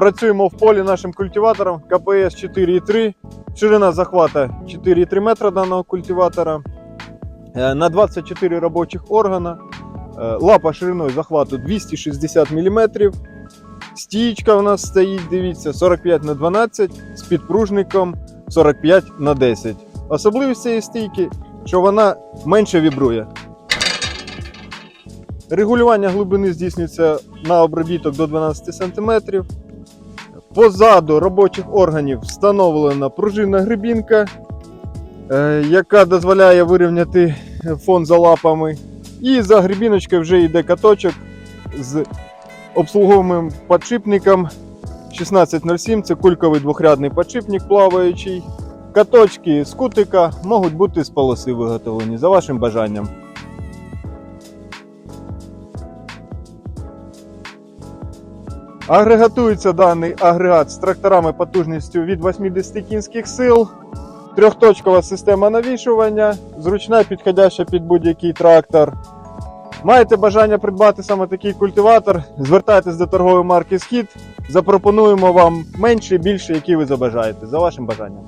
Працюємо в полі нашим культиватором КПС 4,3. Ширина захвата 4,3 метра даного культиватора. Е, На 24 робочих органа. Е, Лапа шириною захвату 260 мм. Стієчка у нас стоїть, дивіться, 45 на 12 з підпружником 45 на 10. Особливість цієї стійки, що вона менше вібрує. Регулювання глибини здійснюється на обробіток до 12 см. Позаду робочих органів встановлена пружинна грибінка, е, яка дозволяє вирівняти фон за лапами. І за грибіночкою вже йде каточок з обслуговуємим подшипником 1607. Це кульковий двохрядний подшипник плаваючий. Каточки з кутика можуть бути з полоси виготовлені за вашим бажанням. Агрегатується даний агрегат з тракторами потужністю від 80 кінських сил, трьохточкова система навішування, зручна, підходяща під будь-який трактор. Маєте бажання придбати саме такий культиватор, звертайтесь до торгової марки Схід. Запропонуємо вам менше і більше, які ви забажаєте, за вашим бажанням.